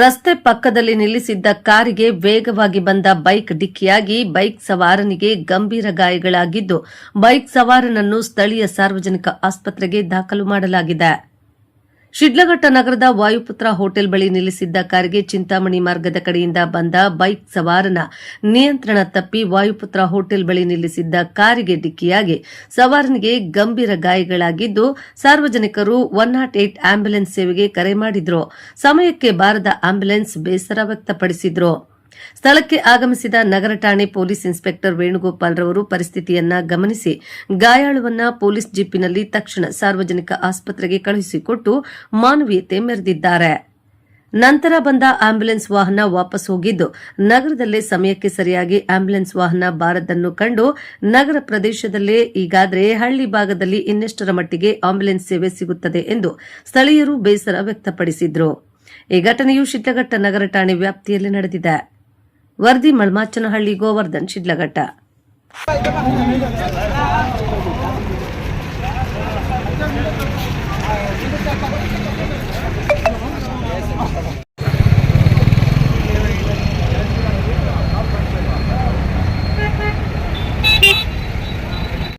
ರಸ್ತೆ ಪಕ್ಕದಲ್ಲಿ ನಿಲ್ಲಿಸಿದ್ದ ಕಾರಿಗೆ ವೇಗವಾಗಿ ಬಂದ ಬೈಕ್ ಡಿಕ್ಕಿಯಾಗಿ ಬೈಕ್ ಸವಾರನಿಗೆ ಗಂಭೀರ ಗಾಯಗಳಾಗಿದ್ದು, ಬೈಕ್ ಸವಾರನನ್ನು ಸ್ಥಳೀಯ ಸಾರ್ವಜನಿಕ ಆಸ್ಪತ್ರೆಗೆ ದಾಖಲು ಮಾಡಲಾಗಿದೆ. ಶಿಡ್ಲಘಟ್ಟ ನಗರದ ವಾಯುಪುತ್ರ ಹೋಟೆಲ್ ಬಳಿ ನಿಲ್ಲಿಸಿದ್ದ ಕಾರಿಗೆ ಚಿಂತಾಮಣಿ ಮಾರ್ಗದ ಕಡೆಯಿಂದ ಬಂದ ಬೈಕ್ ಸವಾರನ ನಿಯಂತ್ರಣ ತಪ್ಪಿ ವಾಯುಪುತ್ರ ಹೋಟೆಲ್ ಬಳಿ ನಿಲ್ಲಿಸಿದ್ದ ಕಾರಿಗೆ ಡಿಕ್ಕಿಯಾಗಿ ಸವಾರನಿಗೆ ಗಂಭೀರ ಗಾಯಗಳಾಗಿದ್ದು, ಸಾರ್ವಜನಿಕರು ಒನ್ ನಾಟ್ ಏಟ್ ಆಂಬ್ಯುಲೆನ್ಸ್ ಸೇವೆಗೆ ಕರೆ ಮಾಡಿದ್ರು. ಸಮಯಕ್ಕೆ ಬಾರದ ಆಂಬ್ಯುಲೆನ್ಸ್ ಬೇಸರ ವ್ಯಕ್ತಪಡಿಸಿದ್ರು. ಸ್ಥಳಕ್ಕೆ ಆಗಮಿಸಿದ ನಗರ ಠಾಣೆ ಪೊಲೀಸ್ ಇನ್ಸ್ಪೆಕ್ಟರ್ ವೇಣುಗೋಪಾಲ್ ರವರು ಪರಿಸ್ಥಿತಿಯನ್ನ ಗಮನಿಸಿ ಗಾಯಾಳುವನ್ನ ಪೊಲೀಸ್ ಜೀಪಿನಲ್ಲಿ ತಕ್ಷಣ ಸಾರ್ವಜನಿಕ ಆಸ್ಪತ್ರೆಗೆ ಕಳುಹಿಸಿಕೊಟ್ಟು ಮಾನವೀಯತೆ ಮೆರೆದಿದ್ದಾರೆ. ನಂತರ ಬಂದ ಆಂಬ್ಯುಲೆನ್ಸ್ ವಾಹನ ವಾಪಸ್ ಹೋಗಿದ್ದು, ನಗರದಲ್ಲೇ ಸಮಯಕ್ಕೆ ಸರಿಯಾಗಿ ಆಂಬ್ಯುಲೆನ್ಸ್ ವಾಹನ ಬಾರದನ್ನು ಕಂಡು ನಗರ ಪ್ರದೇಶದಲ್ಲೇ ಈಗಾದರೆ ಹಳ್ಳಿ ಭಾಗದಲ್ಲಿ ಇನ್ನೆಷ್ಟರ ಮಟ್ಟಿಗೆ ಆಂಬ್ಯುಲೆನ್ಸ್ ಸೇವೆ ಸಿಗುತ್ತದೆ ಎಂದು ಸ್ಥಳೀಯರು ಬೇಸರ ವ್ಯಕ್ತಪಡಿಸಿದ್ರು. ಈ ಘಟನೆಯು ಶಿಡ್ಲಘಟ್ಟ ನಗರ ಠಾಣೆ ವ್ಯಾಪ್ತಿಯಲ್ಲಿ ನಡೆದಿದೆ. ವರದಿ ಮಳ್ಮಾಚನಹಳ್ಳಿ ಗೋವರ್ಧನ್ ಶಿಡ್ಲಘಟ್ಟ.